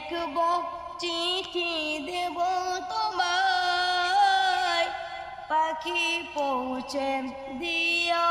লিখব চিঠি দেব তোমায়। পাখি পৌঁছে দিও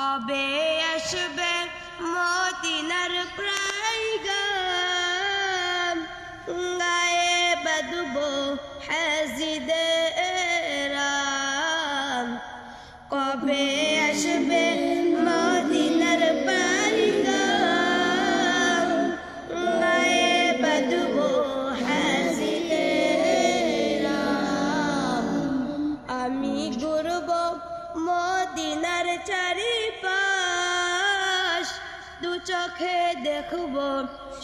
কবে আসবে মদিনার প্রায় গায়ে বাদব হাজিদের চোখে দেখব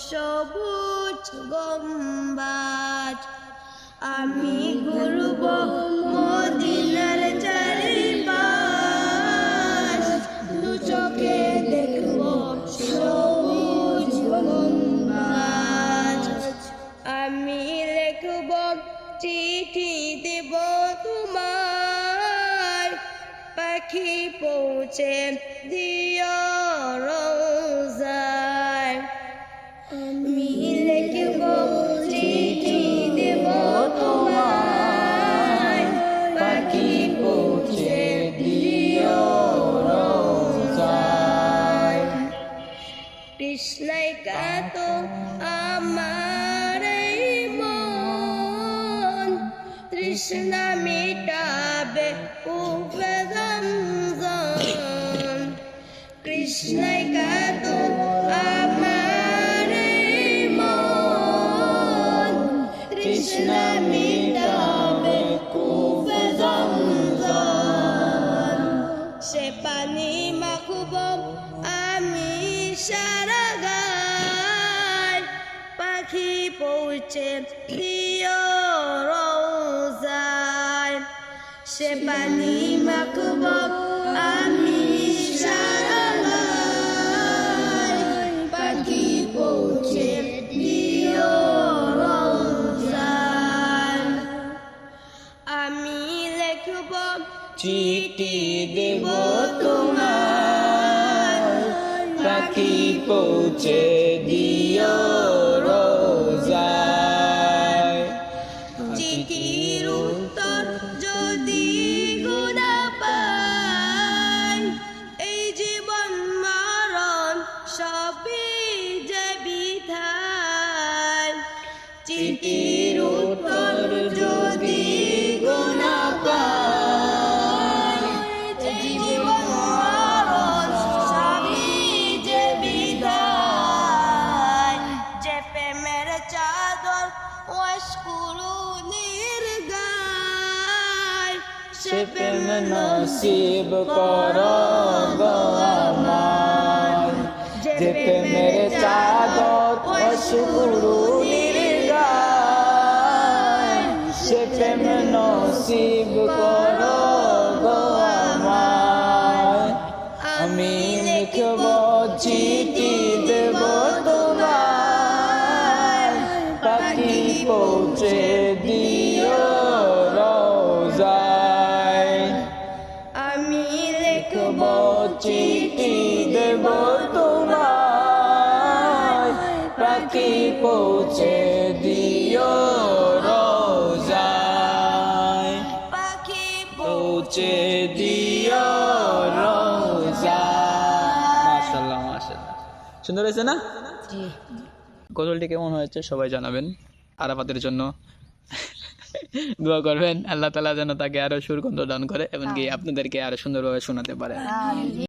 সবুজ গম্বাজ। আমি ঘুরব মদিনার চারিপাশ। দু চোখে দেখব সবুজ গম্বাজ। আমি লিখব চিঠি দেব তোমায় পাখি পৌঁছে দিও তৃষ্ণা মিটাবে উপগঞ্জন কৃষ্ণাই কাত আমার মন। তৃষ্ণা মিটাবে উপগঞ্জন সে পানি মাখব আমি সারা গায়। পাখি পৌঁছে দিও সে পানি মাখব আমি পাখি পৌঁছে দিও আমি লিখব, চিঠি দেব তোমার পাখি পৌঁছে দিও চিঠির উত্তর যদি জীবন মরণ সবই যে বিধায় যে প্রেমের চাদর ওয়াশকুরু নির্গায়, সে প্রেম নসিব কর যে প্রেমের চাদর অশুরু প্রেম নসিব কর গো আমি লিখব চিঠি দেব তোমার পাখি পৌঁছে রোজায়। আমি লিখব চিঠি দেব তোমার পৌঁছে দিও পৌঁছে দিও রোজা। সুন্দর হয়েছে না? গজলটি কেমন হয়েছে সবাই জানাবেন আরাফাতের জন্য। দোয়া করবেন আল্লাহ তালা যেন তাকে আরও সুরগন্ধ দান করে এবং এমনকি আপনাদেরকে আরও সুন্দরভাবে শোনাতে পারে।